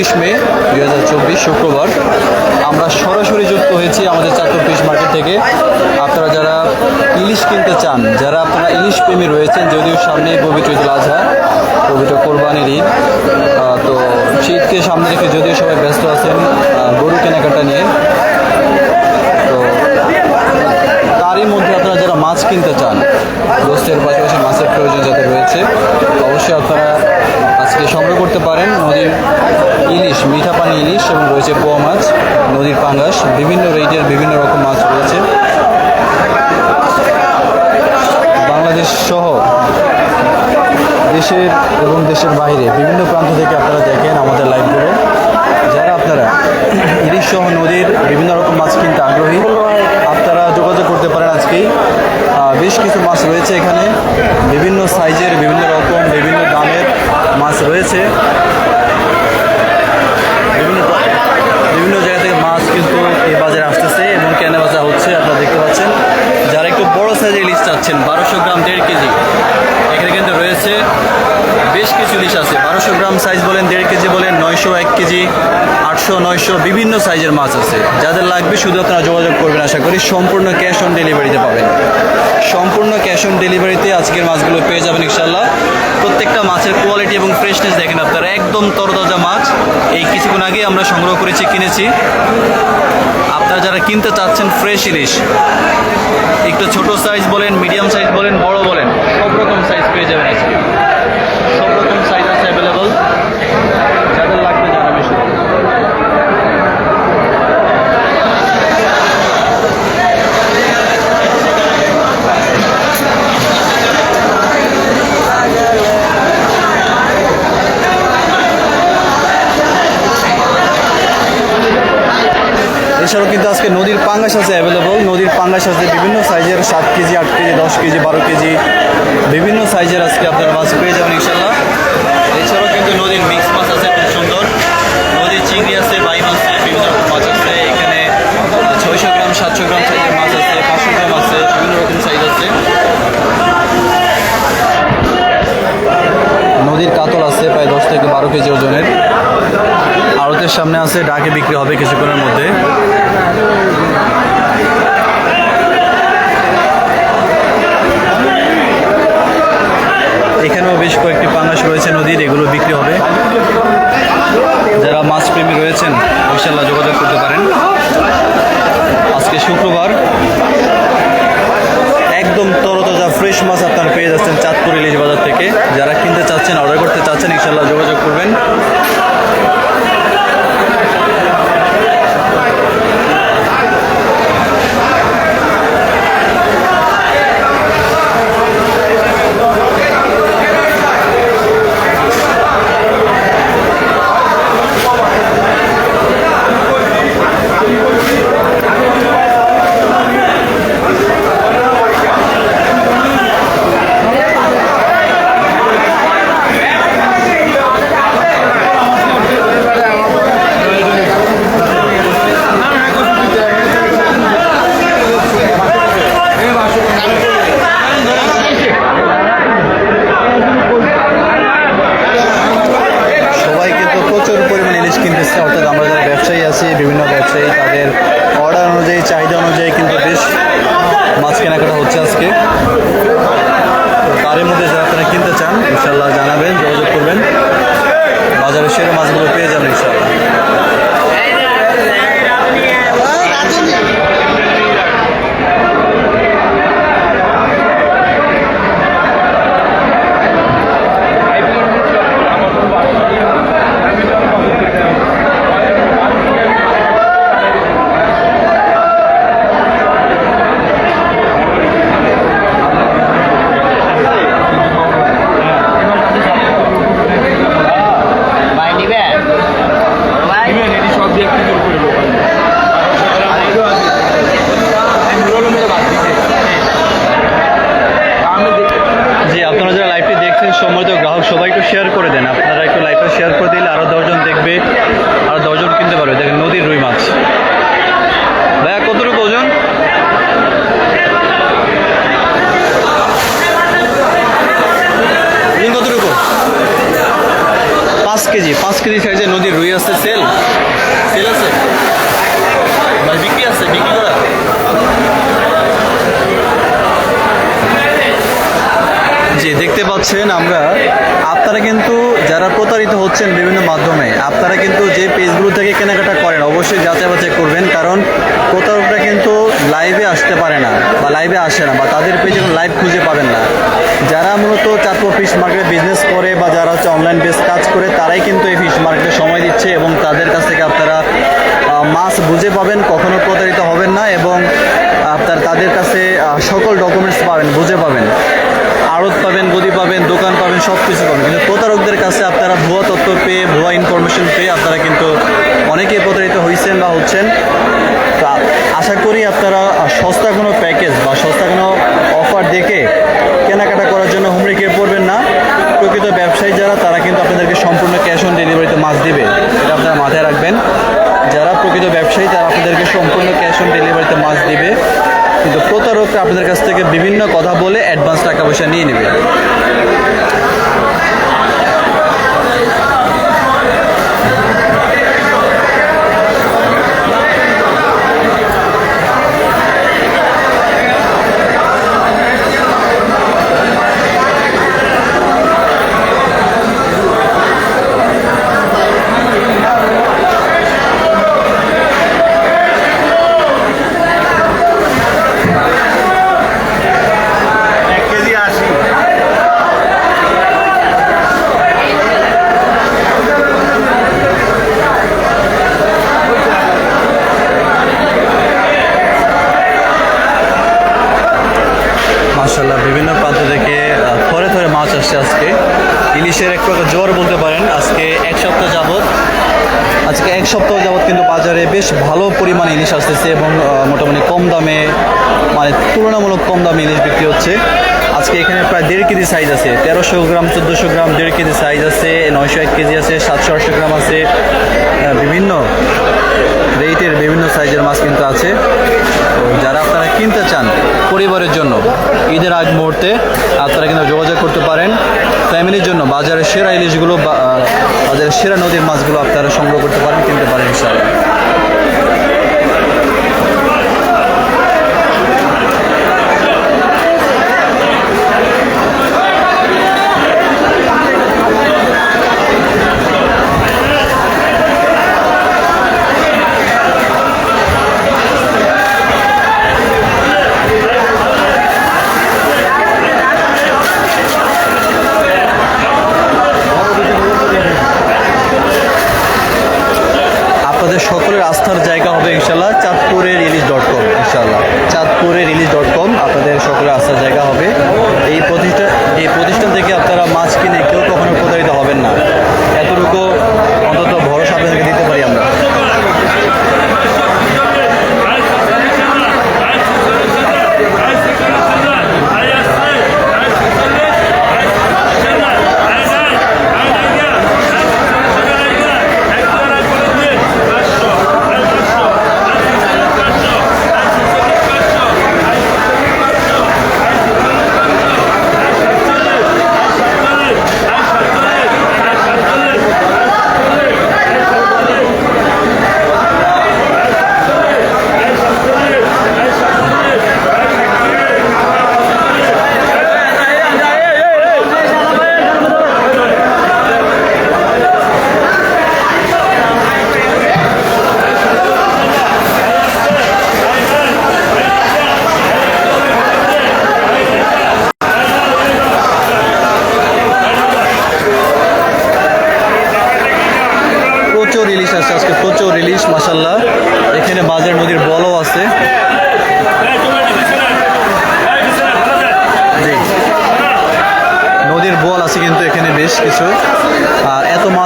একত্রিশ মে দু হাজার চব্বিশ শুক্রবার। আমরা সরাসরি যুক্ত হয়েছি আমাদের চারটে ফিশ মার্কেট থেকে। আপনারা যারা ইলিশ কিনতে চান, যারা আপনারা ইলিশ প্রেমী রয়েছেন, যদিও সামনে পবিত্র ঈদুল আজহা, পবিত্র কোরবানির ঈদ তো শীতকে সামনে রেখে যদিও সবাই ব্যস্ত আছেন গরু কেনাকাটা নিয়ে তো তারই মধ্যে আপনারা যারা মাছ কিনতে চান গোস্তের পাশাপাশি মাছের প্রয়োজন যাদের রয়েছে অবশ্যই আপনারা আজকে সংগ্রহ করতে পারেন নদীর ইলিশ মিঠা পানি ইলিশ এবং রয়েছে পোয়া মাছ নদীর পাঙ্গাস বিভিন্ন রেটের বিভিন্ন রকম মাছ রয়েছে বাংলাদেশ সহ দেশের এবং দেশের বাইরে বিভিন্ন প্রান্ত থেকে আপনারা দেখেন আমাদের লাইভগুলো যারা আপনারা ইলিশ সহ নদীর বিভিন্ন রকম মাছ কিনতে আগ্রহী, আপনারা যোগাযোগ করতে পারেন আজকেই। বেশ কিছু মাছ রয়েছে এখানে। বিভিন্ন সাইজের বিভিন্ন রকম, বিভিন্ন দামের মাছ রয়েছে বিভিন্ন বিভিন্ন জায়গা থেকে মাছ কিন্তু এই বাজারে আসতেছে এবং কেনা বেচা হচ্ছে আপনারা দেখতে পাচ্ছেন যারা সাইজের ইলিশ চাচ্ছেন বারোশো গ্রাম দেড় কেজি। এখানে কিন্তু রয়েছে বেশ কিছু ইলিশ আছে। বারোশো গ্রাম সাইজ বলেন, দেড় কেজি বলেন, নয়শো, এক কেজি, আটশো, নয়শো, বিভিন্ন সাইজের মাছ আছে। যাদের লাগবে শুধু আপনারা যোগাযোগ করবেন আশা করি। সম্পূর্ণ ক্যাশ অন ডেলিভারিতে পাবেন। সম্পূর্ণ ক্যাশ অন ডেলিভারিতে আজকের মাছগুলো পেয়ে যাবেন ইনশাল্লাহ প্রত্যেকটা মাছের কোয়ালিটি এবং ফ্রেশনেস দেখেন আপনারা। একদম তরতাজা মাছ। এই কিছুক্ষণ আগে আমরা সংগ্রহ করেছি, কিনেছি। আপনারা যারা কিনতে চাচ্ছেন ফ্রেশ ইলিশ, একটু ছোট সাইজ বলেন মিডিয়াম সাইজ বলেন, বড় বলেন, সব রকম সাইজ পেয়ে যাবেন আজকে। রকম সাইজ আছে অ্যাভেলেবল যাদের লাগবে জানাবে শুধু এছাড়াও কিন্তু আজকে নদীর পাঙ্গাস আছে অ্যাভেলেবল নদীর পাঙ্গাস আছে বিভিন্ন সাইজের সাত কেজি, আট কেজি, দশ কেজি, বারো কেজি বিভিন্ন সাইজের আজকে আপনারা মাছ পেয়ে যাবেন ইনশাল্লাহ এছাড়াও কিন্তু নদীর মিক্স মাছ আছে খুব সুন্দর নদীর চিংড়ি আছে বাইম আছে বিভিন্ন রকম মাছ আছে এখানে ছয়শো গ্রাম সাতশো গ্রাম সাইজের মাছ আছে পাঁচশো গ্রাম আছে বিভিন্ন রকম সাইজ আছে নদীর কাতল আছে প্রায় দশ থেকে বারো কেজি ওজনের আড়তের সামনে আছে, ডাকে বিক্রি হবে কিছুক্ষণের মধ্যে। এখানেও বেশ কয়েকটি পাঙ্গাস রয়েছে নদীর, এগুলো বিক্রি হবে। যারা মাছ প্রেমী রয়েছেন ইনশাল্লাহ যোগাযোগ করতে পারেন। আজকে শুক্রবার। একদম তরতাজা, ফ্রেশ মাছ আপনারা পেয়ে যাচ্ছেন চাঁদপুর ইলিশ বাজার থেকে। যারা কিনতে চাচ্ছেন, অর্ডার করতে চাচ্ছেন ইনশাল্লাহ যোগাযোগ করবেন। পাচ্ছেন আমরা, আপনারা কিন্তু যারা প্রতারিত হচ্ছেন বিভিন্ন মাধ্যমে, আপনারা কিন্তু যে পেজগুলো থেকে কেনাকাটা করেন, অবশ্যই যাচাই বাছাই করবেন, কারণ প্রতারকরা কিন্তু লাইভে আসতে পারে না বা লাইভে আসে না বা তাদের পেজে লাইভ খুঁজে পাবেন না। যারা মূলত চাঁদপুর ফিশ মার্কেটে বিজনেস করে বা যারা হচ্ছে অনলাইন বেস কাজ করে, তারাই কিন্তু এই ফিশ মার্কেটে সময় দিচ্ছে এবং তাদের কাছ থেকে আপনারা মাছ বুঝে পাবেন, কখনো প্রতারিত হবেন না এবং আপনার তাদের কাছে সকল ডকুমেন্টস পাবেন, বুঝে পাবেন। আড়ত পাবেন, গদি পাবেন, দোকান পাবেন সব কিছু পাবেন। কিন্তু প্রতারকদের কাছে আপনারা ভুয়া তথ্য পেয়ে, ভুয়া ইনফরমেশন পেয়ে আপনারা কিন্তু অনেকেই প্রতারিত হয়েছেন বা হচ্ছেন। তো আশা করি আপনারা সস্তা কোনো প্যাকেজ বা সস্তা কোনো অফার দেখে কেনাকাটা করার জন্য হুমড়িকে পড়বেন না। প্রকৃত ব্যবসায়ী যারা, তারা কিন্তু আপনাদেরকে সম্পূর্ণ ক্যাশ অন ডেলিভারিতে মাছ দেবে। এটা আপনারা মাথায় রাখবেন। যারা প্রকৃত ব্যবসায়ী, তারা আপনাদেরকে সম্পূর্ণ ক্যাশ অন ডেলিভারিতে মাছ দিবে। কিন্তু প্রতারকরা আপনাদের কাছ থেকে বিভিন্ন কথা বলে অ্যাডভান্স টাকা পয়সা নিয়ে নেবে। এক প্রকার জ্বর বলতে পারেন, আজকে এক সপ্তাহ যাবৎ, আজকে এক সপ্তাহ যাবৎ কিন্তু বাজারে বেশ ভালো পরিমাণে ইলিশ আসতেছে এবং মোটামুটি কম দামে মানে তুলনামূলক কম দামে ইলিশ বিক্রি হচ্ছে। আজকে এখানে প্রায় দেড় কেজি সাইজ আছে, তেরোশো গ্রাম, চোদ্দোশো গ্রাম, দেড় কেজি সাইজ আছে, নয়শো এক কেজি আছে, সাতশো আটশো গ্রাম আছে। বিভিন্ন রেটের বিভিন্ন সাইজের মাছ কিন্তু আছে। তো যারা আপনারা কিনতে চান পরিবারের জন্য, ঈদের আগ মুহূর্তে আপনারা কিন্তু যোগাযোগ করতে পারেন। ফ্যামিলির জন্য বাজারের সেরা ইলিশগুলো বাজারের সেরা নদীর মাছগুলো আপনারা সংগ্রহ করতে পারেন কিনতে পারেন ইনশাআল্লাহ।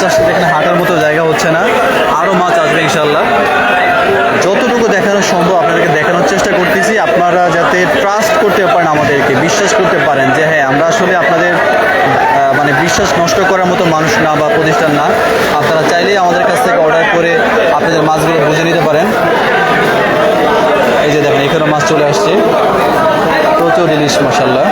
মাছ আসছে এখানে হাঁটার মতো জায়গা হচ্ছে না। আরও মাছ আসবে ইনশাল্লাহ যতটুকু দেখানো সম্ভব আপনাদেরকে দেখানোর চেষ্টা করতেছি। আপনারা যাতে ট্রাস্ট করতে পারেন আমাদেরকে, বিশ্বাস করতে পারেন যে হ্যাঁ আমরা আসলে আপনাদের মানে বিশ্বাস নষ্ট করার মতো মানুষ না বা প্রতিষ্ঠান না। আপনারা চাইলেই আমাদের কাছ থেকে অর্ডার করে আপনাদের মাছগুলো বুঝে নিতে পারেন। এই যে দেখেন এখানে মাছ চলে আসছে। প্রচুর ইলিশ মশাল্লা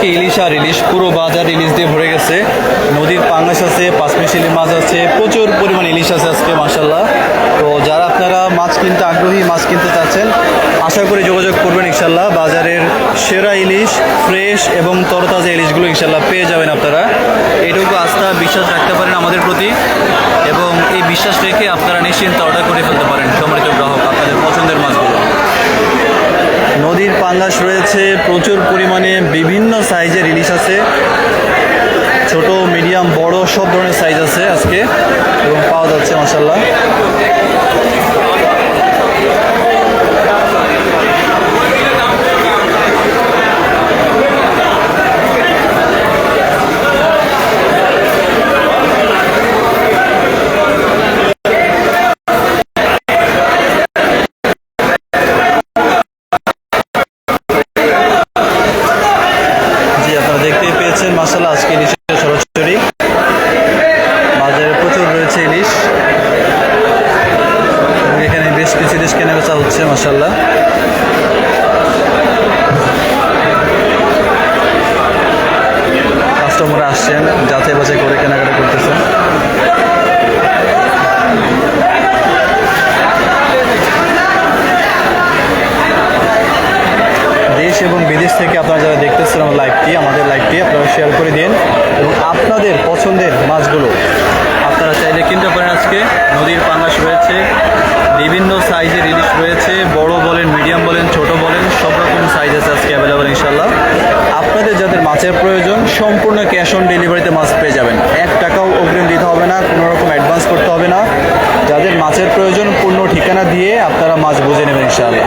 আজকে ইলিশ আর ইলিশ পুরো বাজার ইলিশ দিয়ে ভরে গেছে। নদীর পাঙ্গাস আছে, পাঁচমিশালি মাছ আছে, প্রচুর পরিমাণ ইলিশ আছে আজকে মাসাল্লাহ তো যারা আপনারা মাছ কিনতে আগ্রহী, মাছ কিনতে চাচ্ছেন, আশা করি যোগাযোগ করবেন ইনশাল্লাহ বাজারের সেরা ইলিশ, ফ্রেশ এবং তরতাজা ইলিশগুলো ইনশাল্লাহ পেয়ে যাবেন আপনারা। এইটুকু আস্থা, বিশ্বাস রাখতে পারেন আমাদের প্রতি এবং এই বিশ্বাস রেখে আপনারা নিশ্চিন্তে অর্ডার করে ফেলতে পারেন সম্মানিত গ্রাহক, আপনাদের পছন্দের মাছগুলো। নদীর পাঙ্গাস রয়েছে, প্রচুর পরিমাণে বিভিন্ন সাইজের ইলিশ আছে। ছোট, মিডিয়াম, বড়, সব ধরনের সাইজ আছে আজকে। এবং পাওয়া যাচ্ছে মাসাল্লাহ বেশ কিছু কেনা বেচা হচ্ছে মাসাল্লাহ কাস্টমার আসছেন, যাচাই বাছাই করে কেনাকাটা করতেছেন। দেশ এবং বিদেশ থেকে আপনারা যারা দেখতেছেন লাইভটি, আমাদের লাইভটি, আপনারা শেয়ার করে দিন। এবং আপনাদের পছন্দের মাছগুলো আপনারা চাইলে কিনতে পারেন আজকে। নদীর পাঙ্গাস রয়েছে বিভিন্ন সাইজের ইলিশ রয়েছে। বড় বলেন মিডিয়াম বলেন, ছোট বলেন, সব রকম সাইজ আছে আজকে অ্যাভেলেবল ইনশাল্লাহ আপনাদের যাদের মাছের প্রয়োজন, সম্পূর্ণ ক্যাশ অন ডেলিভারিতে মাছ পেয়ে যাবেন। এক টাকাও অগ্রিম দিতে হবে না, কোনো রকম অ্যাডভান্স করতে হবে না। যাদের মাছের প্রয়োজন, পূর্ণ ঠিকানা দিয়ে আপনারা মাছ বুঝে নেবেন ইনশাল্লাহ